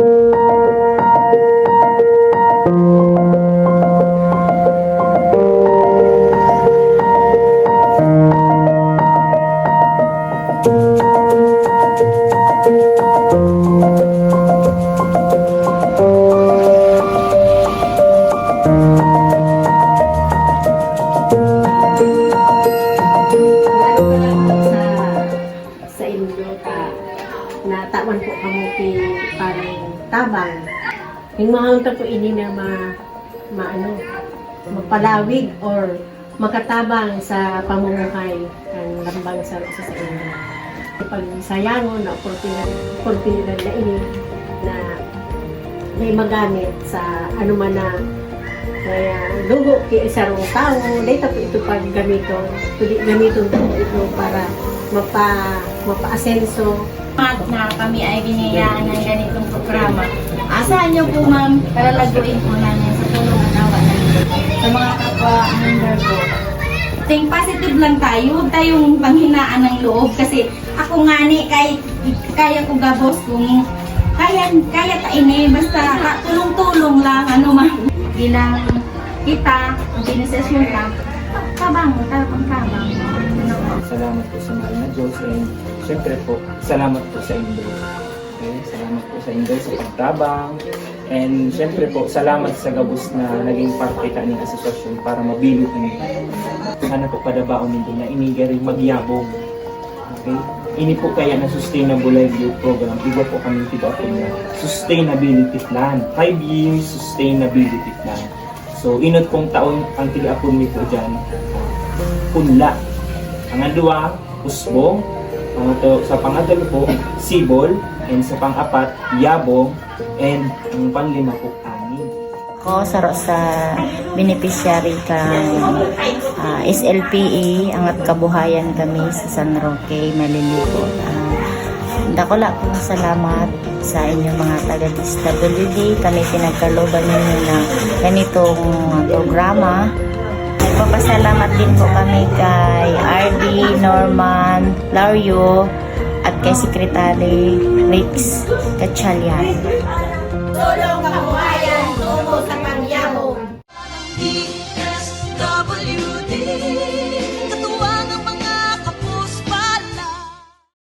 Música natawan po kamo parang tabang. Yung mga unta po ini na ma, maano mapalawig or makatabang sa pamumuhay ang lambang sa sa sa inyo. Pag sayangon na oportunidad, na ini na may magamit sa ano man na kaya lugo ki isang tao, dito po ito pag gamito, po ito para mapa mapa-asenso At na kami ay binayaan ng ganitong programa. Asahan niyo po ma'am, kalalaguin po namin sa tulong at awa. Sa mga kapwa member ko. Think positive lang tayo, huwag tayong panghinaan ng loob kasi ako nga ni, kahit kaya ko gabos kung kaya, kaya ta ini, basta tulong-tulong lang, ano ma'am. Bilang kita, ang binisesyon ka, kabang. Salamat po sa mahal na Diyos and syempre po, salamat po sa Indo. Okay? Salamat po sa Indo sa pagtabang and syempre po, salamat sa gabos na naging parte ka ng asosasyon para mabilog ni Sana po padabaon nito na iniga rin magyabong. Okay? Ini po kaya na sustainable livelihood program. Iba po kami tiba po na sustainability plan. 5 years sustainability plan. So, inot pong taon ang tiga-apon mi po dyan, punla. Ang adwa, usbong. Pangato, sa pangatlo po, sibol. And sa pang-apat, yabong. And ang panglima po, ani. Ako saro sa beneficiary kang ah, SLPE ang at kabuhayan kami sa San Roque, Malilipo. Uh, Dakula kong salamat sa inyong mga taga-DSWD. Kami pinagkaloban ninyo ng ganitong ah, programa. Nagpapasalamat din po kami kay RD, Norman, Lario, at kay Secretary Rix Gatchalian.